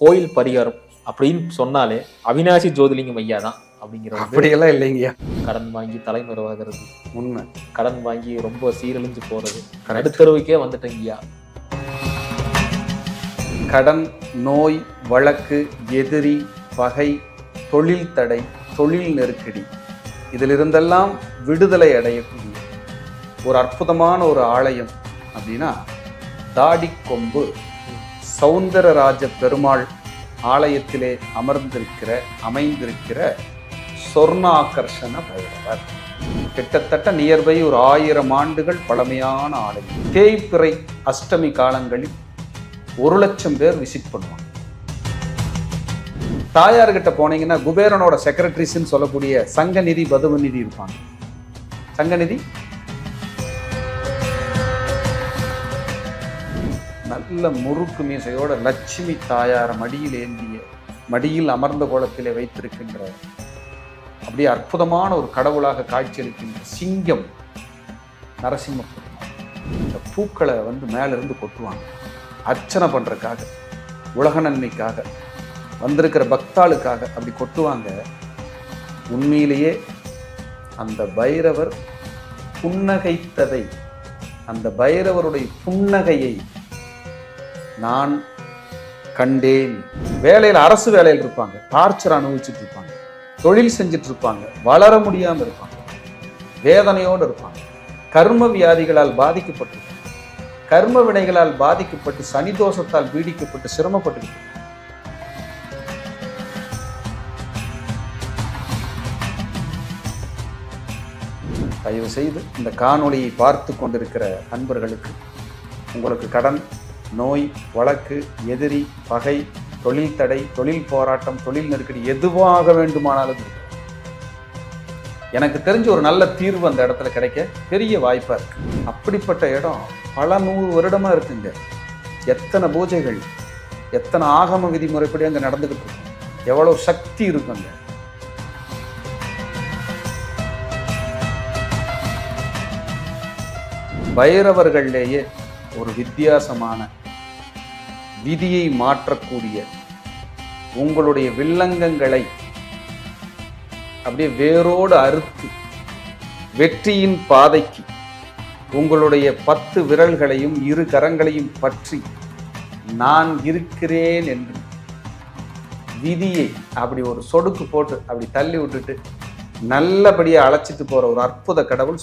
கோயில் பரிகாரம் அப்படின்னு சொன்னாலே அவினாசி ஜோதிலிங்கம் ஐயா தான் அப்படிங்கிற அப்படியெல்லாம் இல்லைங்கய்யா. கடன் வாங்கி தலைமறைவாகிறது. உண்மை. கடன் வாங்கி ரொம்ப சீரழிஞ்சு போறது. நடுத்தருவுக்கே வந்துட்டேங்கய்யா கடன் நோய் வழக்கு எதிரி பகை தொழில் தடை தொழில் நெருக்கடி இதிலிருந்தெல்லாம் விடுதலை அடையக்கூடிய ஒரு அற்புதமான ஒரு ஆலயம் அப்படின்னா தாடிக்கொம்பு. சௌந்தரராஜ பெருமாள் ஆலயத்திலே அமர்ந்திருக்கிற அமைந்திருக்கிற சொர்ணாகர்ஷண பைரவர். கிட்டத்தட்ட நியர்பை ஒரு ஆயிரம் ஆண்டுகள் பழமையான ஆலயம். தேய்பிறை அஷ்டமி காலங்களில் ஒரு லட்சம் பேர் விசிட் பண்ணுவாங்க. தாயார்கிட்ட போனீங்கன்னா குபேரனோட செக்ரட்டரிஸ்ன்னு சொல்லக்கூடிய சங்கநிதி பதுவநிதி இருப்பாங்க. சங்கநிதி நல்ல முறுக்கு மீசையோட லட்சுமி தாயார மடியில் ஏந்திய மடியில் அமர்ந்த கோலத்திலே வைத்திருக்கின்ற அப்படியே அற்புதமான ஒரு கடவுளாக காட்சியளிக்கின்ற சிங்கம் நரசிம்ம இந்த பூக்களை வந்து மேலிருந்து கொட்டுவாங்க. அர்ச்சனை பண்ணுறதுக்காக உலக நன்மைக்காக வந்திருக்கிற பக்தாளுக்காக அப்படி கொட்டுவாங்க. உண்மையிலேயே அந்த பைரவர் புன்னகைத்ததை அந்த பைரவருடைய புன்னகையை நான் கண்டேன். வேலையில் அரசு வேலையில் இருப்பாங்க. டார்ச்சர் அனுபவிச்சுட்டு இருப்பாங்க. தொழில் செஞ்சுட்டு இருப்பாங்க. வளர முடியாமல் இருப்பாங்க. வேதனையோடு இருப்பாங்க. கர்ம வியாதிகளால் பாதிக்கப்பட்டிருப்பாங்க கர்ம வினைகளால் பாதிக்கப்பட்டு சனி தோஷத்தால் பீடிக்கப்பட்டு சிரமப்பட்டு தயவு செய்து இந்த காணொளியை பார்த்து கொண்டிருக்கிற அன்பர்களுக்கு உங்களுக்கு கடன் நோய் வழக்கு எதிரி பகை தொழில் தடை தொழில் போராட்டம் தொழில் நெருக்கடி எதுவாக வேண்டுமானாலும் எனக்கு தெரிஞ்ச ஒரு நல்ல தீர்வு அந்த இடத்துல கிடைக்க பெரிய வாய்ப்பாக இருக்கு. அப்படிப்பட்ட இடம் பல நூறு வருடமாக இருக்குங்க. எத்தனை பூஜைகள் எத்தனை ஆகம விதிமுறைப்படி அங்கே நடந்துகிட்டு இருக்கும் எவ்வளோ சக்தி இருக்குங்க. பைரவர்கள்லேயே ஒரு வித்தியாசமான விதியை மாற்றக்கூடிய உங்களுடைய வில்லங்கங்களை அப்படியே வேரோடு அறுத்து வெற்றியின் பாதைக்கு உங்களுடைய பத்து விரல்களையும் இரு கரங்களையும் பற்றி நான் இருக்கிறேன் என்று விதியை அப்படி ஒரு சொடுக்கு போட்டு அப்படி தள்ளி விட்டுட்டு நல்லபடியாக அழைச்சிட்டு போற ஒரு அற்புத கடவுள்